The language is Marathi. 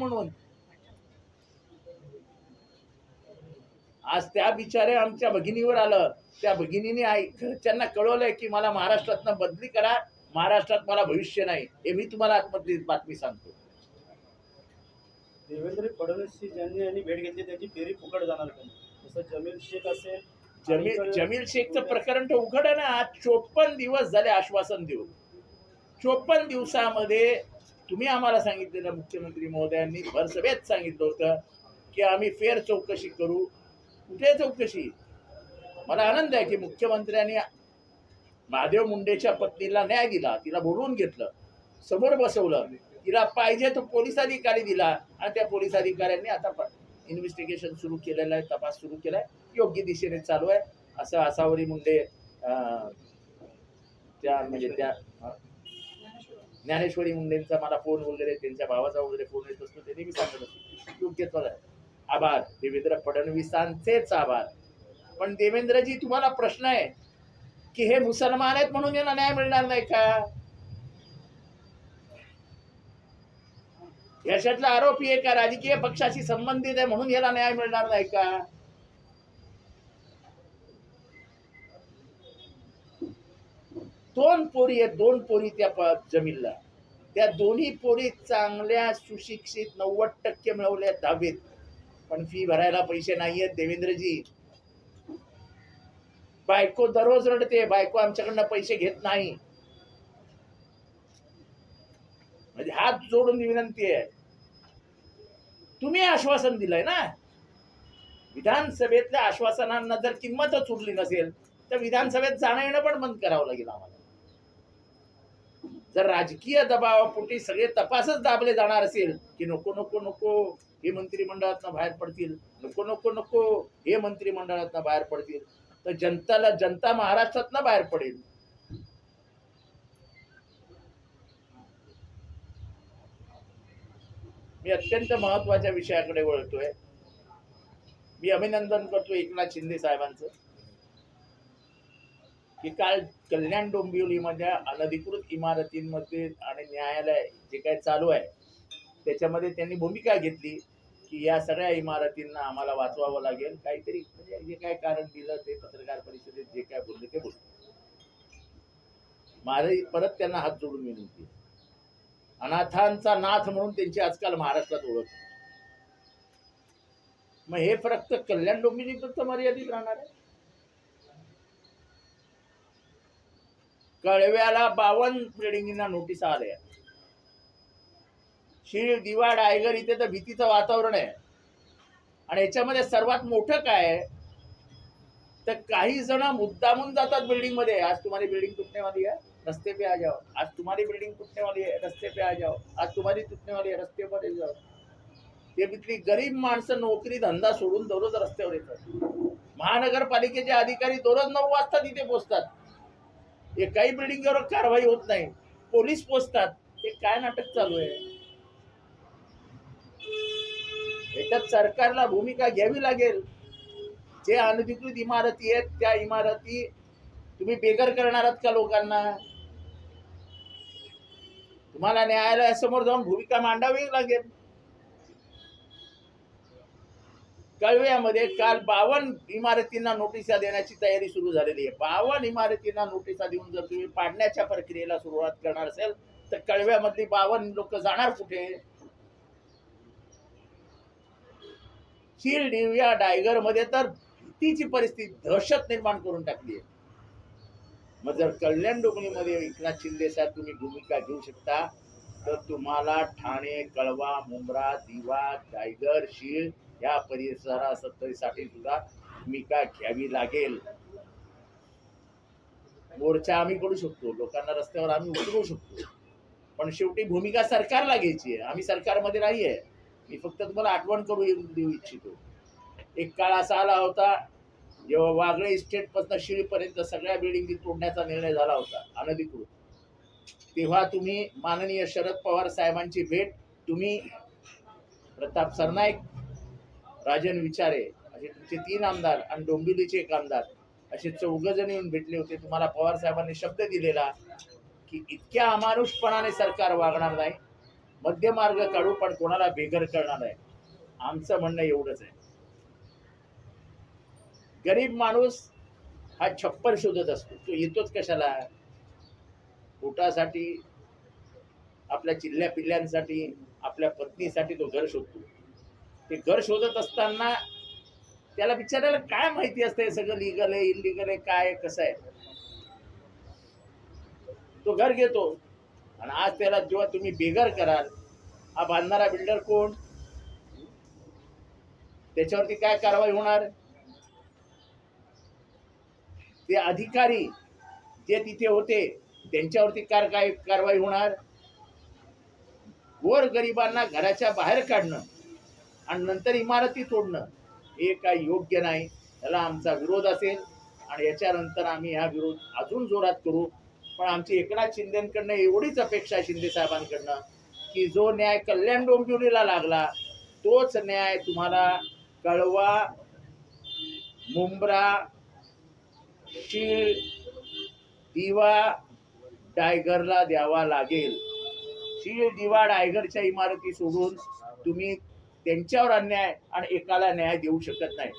म्हणून. आज त्या बिचारे आमच्या भगिनीवर आलं. त्या भगिनीने आई घरच्यांना कळवलंय की मला महाराष्ट्रातनं बदली करा. महाराष्ट्रात मला भविष्य नाही. हे मी तुम्हाला आतमधली बातमी सांगतो. देवेंद्र फडणवीसची ज्यांनी यांनी भेट घेतली त्याची फेरी फुकट जाणार का जसं जमील शेख असेल जमील जमील शेखचं प्रकरण तर उघड आहे ना. आज चोपन्न दिवस झाले आश्वासन देऊन. चोपन्न दिवसामध्ये तुम्ही आम्हाला सांगितलेलं मुख्यमंत्री महोदयांनी भरसभेत सांगितलं होतं की आम्ही फेर चौकशी करू. कुठे चौकशी? मला आनंद आहे की मुख्यमंत्र्यांनी महादेव मुंडेच्या पत्नीला न्याय दिला तिला बोलवून घेतलं. समोर बसवलं. तिला पाहिजे तो पोलीस अधिकारी दिला आणि त्या पोलीस अधिकाऱ्यांनी आता इन्व्हेस्टिगेशन सुरू केलेलं आहे तपास सुरू केलाय. योग्य दिशेने चालू आहे. असं आसावरी मुंडे त्या म्हणजे त्या ज्ञानेश्वरी मुंडेंचा मला फोन वगैरे त्यांच्या भावाचा वगैरे फोन येत असतो ते नेहमी सांगत असतो योग्य आहे आभार. देवेंद्र फडणवीसांचेच आभार. पण देवेंद्रजी तुम्हाला प्रश्न आहे की हे मुसलमान आहेत म्हणून यांना न्याय मिळणार नाही का? याच्यातला आरोपी एका राजकीय पक्षाशी संबंधित आहे म्हणून याला न्याय मिळणार नाही का? दोन पोरी आहेत दोन पोरी त्या जमीनला. त्या दोन्ही पोरी चांगल्या सुशिक्षित नव्वद टक्के मिळवल्या दहावीत पण फी भरायला पैसे नाहीयेत देवेंद्रजी. बायको दररोज रडते बायको आमच्याकडनं पैसे घेत नाही. म्हणजे हात जोडून विनंती आहे. तुम्ही आश्वासन दिलंय ना? विधानसभेतल्या आश्वासनांना जर किंमतच उरली नसेल तर विधानसभेत जाणं येणं पण बंद करावं लागेल आम्हाला. जर राजकीय दबावापोटी सगळे तपासच दाबले जाणार असेल की नको नको नको हे मंत्रिमंडळातनं बाहेर पडतील नको नको नको हे मंत्रिमंडळातनं बाहेर पडतील तर जनताला जनता महाराष्ट्रातनं बाहेर पडेल. मी अत्यंत महत्त्वाच्या विषयाकडे वळतोय. मी अभिनंदन करतो एकनाथ शिंदे साहेबांचं. की काल कल्याण डोंबिवलीमध्ये अनधिकृत इमारतींमध्ये आणि न्यायालय जे काय चालू आहे त्याच्यामध्ये त्यांनी भूमिका घेतली की या सगळ्या इमारतींना आम्हाला वाचवावं लागेल. काहीतरी म्हणजे जे काय कारण दिलं ते पत्रकार परिषदेत जे काय बोलले ते बोलले. माझे परत त्यांना हात जोडून विनंती अनाथांचा नाथ म्हणून त्यांची आजकाल महाराष्ट्रात ओळख मग हे फरक तर कल्याण डोंबिवलीपर्यंत मर्यादित राहणार आहे? कळव्याला बावन्न बिल्डिंगींना नोटीस आल्या शीळ दिवा डायगर इथे तर भीतीचं वातावरण आहे. आणि याच्यामध्ये सर्वात मोठं काय तर काही जण मुद्दामून जातात बिल्डिंगमध्ये आज तुम्हारी बिल्डिंग तुटण्यावाली आहे रस्ते पे आ जाओ. आज तुम्हारी बिल्डिंग तुटण्यावाली आहे रस्ते पे आ जाओ. आज तुम्हारी तुटण्यावाली आहे रस्ते पर जाओ. ते तिथली गरीब माणसं नोकरी धंदा सोडून दररोज रस्त्यावर येतात. महानगरपालिकेचे अधिकारी दररोज नऊ वाजता तिथे पोहोचतात. एकाही बिल्डिंगवर कारवाई होत नाही. पोलीस पोचतात. हे काय नाटक चालू आहे? याच्यात सरकारला भूमिका घ्यावी लागेल. जे अनधिकृत इमारती आहेत त्या इमारती तुम्ही बेघर करणार आहात का लोकांना? तुम्हाला न्यायालयासमोर जाऊन भूमिका मांडावी लागेल. कळव्यामध्ये काल बावन्न इमारतींना नोटिसा देण्याची तयारी सुरू झालेली आहे. बावन्न इमारतींना नोटिसा देऊन जर तुम्ही पाडण्याच्या प्रक्रियेला सुरुवात करणार असेल तर कळव्यामधली बावन्न लोक जाणार कुठे? शिर्डी या डायगरमध्ये तर भीतीची परिस्थिती दहशत निर्माण करून टाकली आहे. मग जर कल्याण डोंगरीमध्ये एकनाथ शिंदे साहेब तुम्ही भूमिका घेऊ शकता तर तुम्हाला ठाणे कळवा मुंब्रा दिवा टायगर शीळ या परिसरासाठी सुद्धा भूमिका घ्यावी लागेल. मोर्चा आम्ही करू शकतो लोकांना रस्त्यावर आम्ही उतरवू शकतो. पण शेवटी भूमिका सरकारला घ्यायची आहे आम्ही सरकारमध्ये नाही आहे. मी फक्त तुम्हाला आठवण करू देऊ इच्छितो. एक काळ असा आला होता जेव्हा वागळे इस्टेटपासून शिळीपर्यंत सगळ्या बिल्डिंगी तोडण्याचा निर्णय झाला होता अनधिकृत. तेव्हा तुम्ही माननीय शरद पवार साहेबांची भेट तुम्ही प्रताप सरनाईक राजन विचारे असे तुमचे तीन आमदार आणि डोंबिवलीचे एक आमदार असे चौघ जण येऊन भेटले होते. तुम्हाला पवार साहेबांनी शब्द दिलेला की इतक्या अमानुषपणाने सरकार वागणार नाही मध्यमार्ग काढू पण कोणाला बेघर करणार नाही. आमचं म्हणणं एवढंच आहे. गरीब माणूस हा छप्पर शोधत असतो. तो येतोच कशाला? पोटासाठी आपल्या चिल्ल्या पिल्ल्यांसाठी आपल्या पत्नीसाठी तो घर शोधतो. ते घर शोधत असताना त्याला बिचारायला काय माहिती असतं हे सगळं लिगल आहे इलिगल आहे काय कसं आहे? तो घर घेतो. आणि आज त्याला जेव्हा तुम्ही बेघर कराल हा बांधणारा बिल्डर कोण? त्याच्यावरती काय कारवाई होणार? ते अधिकारी जे तिथे होते त्यांच्यावरती कार काय कारवाई होणार? गोर गरिबांना घराच्या बाहेर काढणं. आणि नंतर इमारती तोडणं. हे काही योग्य नाही. त्याला आमचा विरोध असेल आणि याच्यानंतर आम्ही हा विरोध अजून जोरात करू. पण आमची एकनाथ शिंदेकडनं एवढीच अपेक्षा आहे शिंदे साहेबांकडनं की जो न्याय कल्याण डोंबिवलीला लागला तोच न्याय तुम्हाला कळवा मुंब्रा शीळ दिवा टायगरला द्यावा लागेल. शीळ दिवा टायगरच्या इमारती सोडून तुम्ही त्यांच्यावर अन्याय आणि एकाला न्याय देऊ शकत नाही.